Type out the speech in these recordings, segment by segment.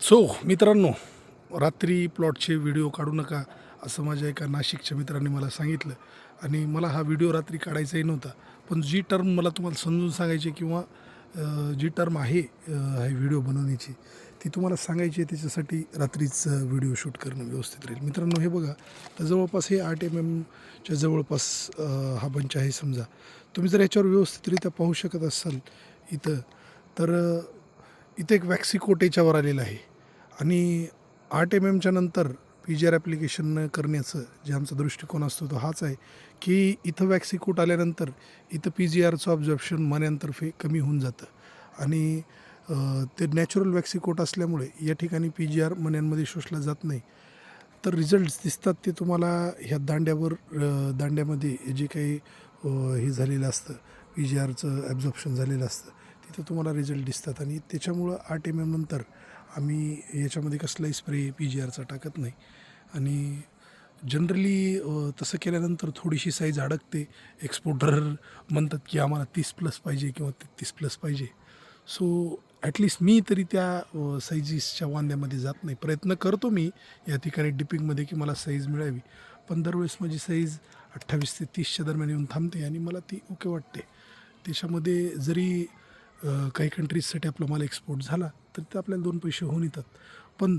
So मित्रांनो रात्री प्लॉटचे video काढू नका असं माझ्या एका नाशिकच्या मित्रांनी मला सांगितलं. आणि मला हा व्हिडिओ रात्री काढायचाही नव्हता. पण जी टर्म मला तुम्हाला समजून सांगायची किंवा जी टर्म आहे हे हा व्हिडिओ बनवण्याची ती तुम्हाला सांगायची आहे त्याच्यासाठी रात्रीच व्हिडिओ शूट करणं व्यवस्थित राहील. मित्रांनो हे बघा तर जवळपास हे आठ एम एमच्या जवळपास हा बंच आहे समजा. तुम्ही जर याच्यावर व्यवस्थितरित्या पाहू शकत असाल इथं तर इथे एक वॅक्सिकोट याच्यावर आलेलं आहे. आणि आठ एम एमच्या नंतर पी जी आर ॲप्लिकेशन करण्याचं जे आमचा दृष्टिकोन असतो तो हाच आहे की इथं वॅक्सिकोट आल्यानंतर इथं पी जी आरचं ऑब्झर्प्शन मन्यांतर्फे कमी होऊन जातं. आणि ते नॅचरल वॅक्सिकोट असल्यामुळे या ठिकाणी पी जी आर मन्यांमध्ये शोषला जात नाही. तर रिझल्ट्स दिसतात ते तुम्हाला ह्या दांड्यावर दांड्यामध्ये जे काही हे झालेलं असतं पी जी आरचं ॲब्झॉर्प्शन झालेलं असतं. तिथं तुम्हाला रिझल्ट दिसतात. आणि त्याच्यामुळं आठ एम एम नंतर आम्ही याच्यामध्ये कसलाही स्प्रे पी जी आरचा टाकत नाही. आणि जनरली तसं केल्यानंतर थोडीशी साईज अडकते. एक्सपोर्टर म्हणतात की आम्हाला तीस प्लस पाहिजे किंवा तेहतीस प्लस पाहिजे. सो ॲटलिस्ट मी तरी त्या साईजीसच्या वांद्यामध्ये जात नाही. प्रयत्न करतो मी या ठिकाणी डिपिंगमध्ये की मला साईज मिळावी. पण दरवेळेस माझी साईज अठ्ठावीस ते तीसच्या दरम्यान येऊन थांबते आणि मला ती ओके वाटते. त्याच्यामध्ये जरी काही कंट्रीजसाठी आपला माल एक्सपोर्ट झाला तर ते आपल्याला दोन पैसे होऊन येतात. पण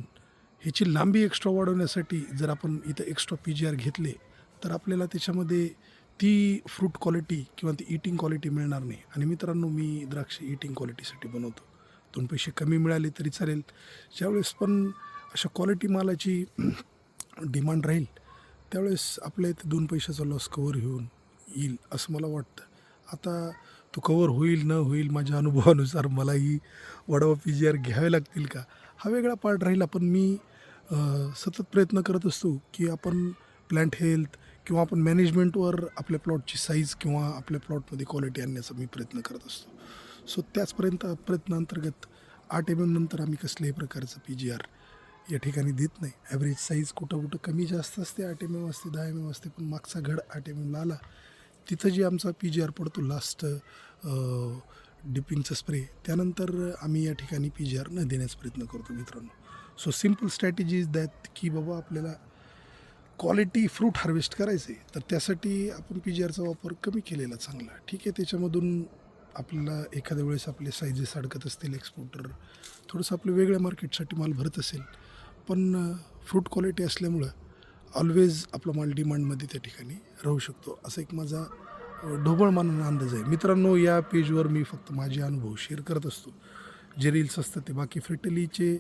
ह्याची लांबी एक्स्ट्रा वाढवण्यासाठी जर आपण इथं एक्स्ट्रा पी जी आर घेतले तर आपल्याला त्याच्यामध्ये ती फ्रूट क्वालिटी किंवा ती इटिंग क्वालिटी मिळणार नाही. आणि मित्रांनो मी द्राक्ष इटिंग क्वालिटीसाठी बनवतो. दोन पैसे कमी मिळाले तरी चालेल. ज्यावेळेस पण अशा क्वालिटी मालाची डिमांड राहील त्यावेळेस आपल्या इथे दोन पैशाचा लॉस कवर होऊन येईल असं मला वाटतं. आता तो कवर होईल न होईल माझ्या अनुभवानुसार मलाही वडावा पी जी आर घ्यावे लागतील का? हा वेगळा पार्ट राहील. पण मी सतत प्रयत्न करत असतो की आपण प्लॅन्ट हेल्थ किंवा आपण मॅनेजमेंटवर आपल्या प्लॉटची साईज किंवा आपल्या प्लॉटमध्ये क्वालिटी आणण्याचा मी प्रयत्न करत असतो. सो त्याचपर्यंत प्रयत्नांतर्गत आठ एम एम नंतर आम्ही कसल्याही प्रकारचं पी जी आर या ठिकाणी देत नाही. ॲव्हरेज साईज कुठं कुठं कमी जास्त असते आठ एम एम असते दहा एम एम असते पण मागचा घड आठ एम एमला आला. तिथं जे आमचा पी जी आर पडतो लास्ट डिपिंगचा स्प्रे त्यानंतर आम्ही या ठिकाणी पी जी आर न देण्याचा प्रयत्न करतो मित्रांनो. So simple strategy is that की बाबा आपल्याला क्वालिटी फ्रूट हार्वेस्ट करायचं आहे तर त्यासाठी आपण पी जी आरचा वापर कमी केलेला चांगला. ठीक आहे त्याच्यामधून आपल्याला एखाद्या वेळेस आपले साईजेस अडकत असतील एक्सपोर्टर थोडंसं आपलं वेगळ्या मार्केटसाठी माल भरत असेल पण फ्रूट क्वालिटी असल्यामुळं ऑलवेज आपला माल डिमांडमध्ये त्या ठिकाणी राहू शकतो. असा एक माझा ढोबळ मानानं अंदाज आहे. मित्रांनो या पेजवर मी फक्त माझे अनुभव शेअर करत असतो. जे रील्स असतात ते बाकी फ्रिटलीचे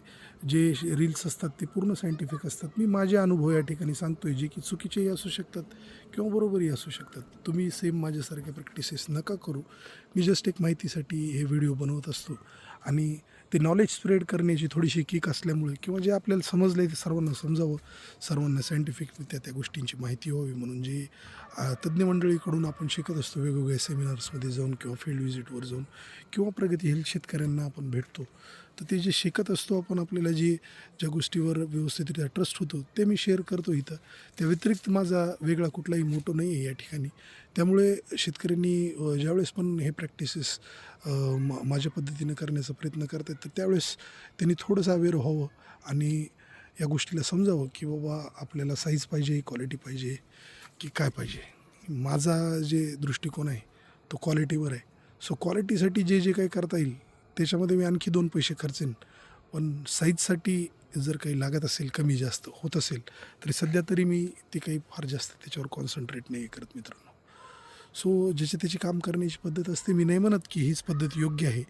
जे रील्स असतात ते पूर्ण सायंटिफिक असतात. मी माझे अनुभव या ठिकाणी सांगतोय जे की चुकीचेही असू शकतात किंवा बरोबरही असू शकतात. तुम्ही सेम माझ्यासारख्या प्रॅक्टिसेस नका करू. मी जस्ट एक माहितीसाठी हे व्हिडिओ बनवत असतो. आणि ते नॉलेज स्प्रेड करण्याची थोडीशी किक असल्यामुळे किंवा जे आपल्याला समजलं आहे ते सर्वांना समजावं सर्वांना सायंटिफिकरित्या त्या गोष्टींची माहिती व्हावी म्हणून जे तज्ज्ञ मंडळीकडून आपण शिकत असतो वेगवेगळ्या सेमिनार्समध्ये जाऊन किंवा फील्ड व्हिजिटवर जाऊन किंवा प्रगतीशील शेतकऱ्यांना आपण भेटतो. तर ते जे शिकत असतो आपण आपल्याला जी ज्या गोष्टीवर व्यवस्थितरित्या ट्रस्ट होतो ते मी शेअर करतो इथं. त्या व्यतिरिक्त माझा वेगळा कुठलाही मोठो नाही आहे या ठिकाणी. त्यामुळे शेतकऱ्यांनी ज्यावेळेस पण हे प्रॅक्टिसेस मा माझ्या पद्धतीनं करण्याचा प्रयत्न करतात तर त्यावेळेस त्यांनी थोडंसं अवेअर व्हावं आणि या गोष्टीला समजावं की बाबा आपल्याला साईज पाहिजे क्वालिटी पाहिजे की काय पाहिजे. माझा जे दृष्टिकोन आहे तो क्वालिटीवर आहे. सो क्वालिटीसाठी जे जे काही करता येईल त्याच्यामध्ये मी आणखी दोन पैसे खर्चेन. पण साईजसाठी जर काही लागत असेल कमी जास्त होत असेल तरी सध्या तरी मी ते काही फार जास्त त्याच्यावर कॉन्सन्ट्रेट नाही करत मित्रांनो. सो ज्याची त्याची काम करण्याची पद्धत असते मी नाही म्हणत की हीच पद्धत योग्य आहे.